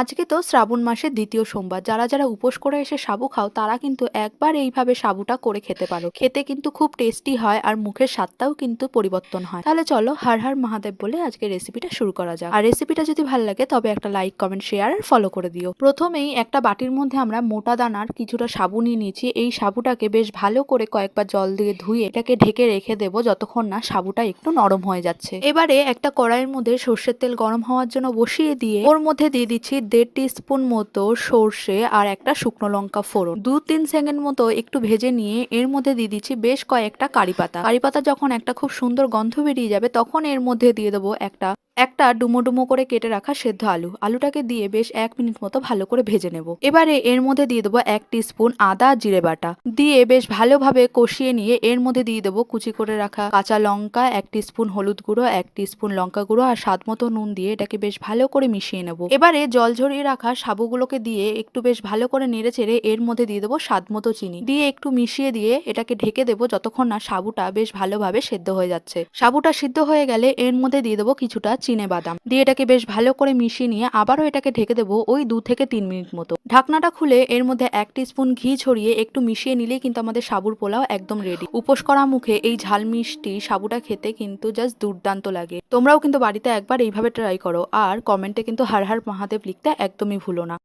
আজকে তো শ্রাবণ মাসের দ্বিতীয় সোমবার। যারা যারা উপোস করে এসে সাবু খাও, তারা কিন্তু একবার এইভাবে সাবুটা করে খেতে পারো। খেতে কিন্তু খুব টেস্টি হয় আর মুখের স্বাদটাও কিন্তু পরিবর্তন হয়। তাহলে চলো হর হর মহাদেব বলে আজকে রেসিপিটা শুরু করা যাক। আর রেসিপিটা যদি ভালো লাগে, তবে একটা লাইক কমেন্ট শেয়ার আর ফলো করে দিও। প্রথমেই একটা বাটির মধ্যে আমরা মোটা দানার কিছুটা সাবু নিয়ে নিয়েছি। এই সাবুটাকে বেশ ভালো করে কয়েকবার জল দিয়ে ধুয়ে এটাকে ঢেকে রেখে দেবো যতক্ষণ না সাবুটা একটু নরম হয়ে যাচ্ছে। এবারে একটা কড়াইয়ের মধ্যে সর্ষের তেল গরম হওয়ার জন্য বসিয়ে দিয়ে ওর মধ্যে দিয়ে দিচ্ছি দেড় টি স্পুন মতো সর্ষে আর একটা শুকনো লঙ্কা ফোড়ন। দু তিন সেকেন্ড মতো একটু ভেজে নিয়ে এর মধ্যে দিয়ে দিচ্ছি বেশ কয়েকটা কারি পাতা। কারি পাতা যখন একটা খুব সুন্দর গন্ধ বেরিয়ে যাবে, তখন এর মধ্যে দিয়ে দেবো একটা একটা ডুমো ডুমো করে কেটে রাখা সেদ্ধ আলু। আলুটাকে দিয়ে বেশ এক মিনিট মতো ভালো করে ভেজে নেব। এবারে এর মধ্যে দিয়ে দেবো এক স্পুন আদা জিরে বাটা। দিয়ে বেশ ভালোভাবে কষিয়ে নিয়ে এর মধ্যে দিয়ে দেবো কুচি করে রাখা কাঁচা লঙ্কা, এক স্পুন হলুদ গুঁড়ো, এক স্পুন লঙ্কা গুঁড়ো আর স্বাদ মতো নুন দিয়ে এটাকে বেশ ভালো করে মিশিয়ে নেব। এবারে জল ঝরিয়ে রাখা সাবুগুলোকে দিয়ে একটু বেশ ভালো করে নেড়ে চেড়ে এর মধ্যে দিয়ে দেবো স্বাদ মতো চিনি। দিয়ে একটু মিশিয়ে দিয়ে এটাকে ঢেকে দেবো যতক্ষণ না সাবুটা বেশ ভালোভাবে সেদ্ধ হয়ে যাচ্ছে। সাবুটা সিদ্ধ হয়ে গেলে এর মধ্যে দিয়ে দেবো কিছুটা চিনে বাদাম দিয়ে এটাকে বেশ ভালো করে মিশিয়ে নিয়ে আবারও এটাকে ঢেকে দেবো ওই দু থেকে তিন মিনিট মতো। ঢাকনাটা খুলে এর মধ্যে এক স্পুন ঘি ছড়িয়ে একটু মিশিয়ে নিলেই কিন্তু আমাদের সাবুর পোলাও একদম রেডি উপোস করা মুখে এই ঝাল মিষ্টি সাবুটা খেতে কিন্তু জাস্ট দুর্দান্ত লাগে। তোমরাও কিন্তু বাড়িতে একবার এইভাবে ট্রাই করো। আর কমেন্টে কিন্তু হার হার মহাদেব লিখতে একদমই ভুলো না।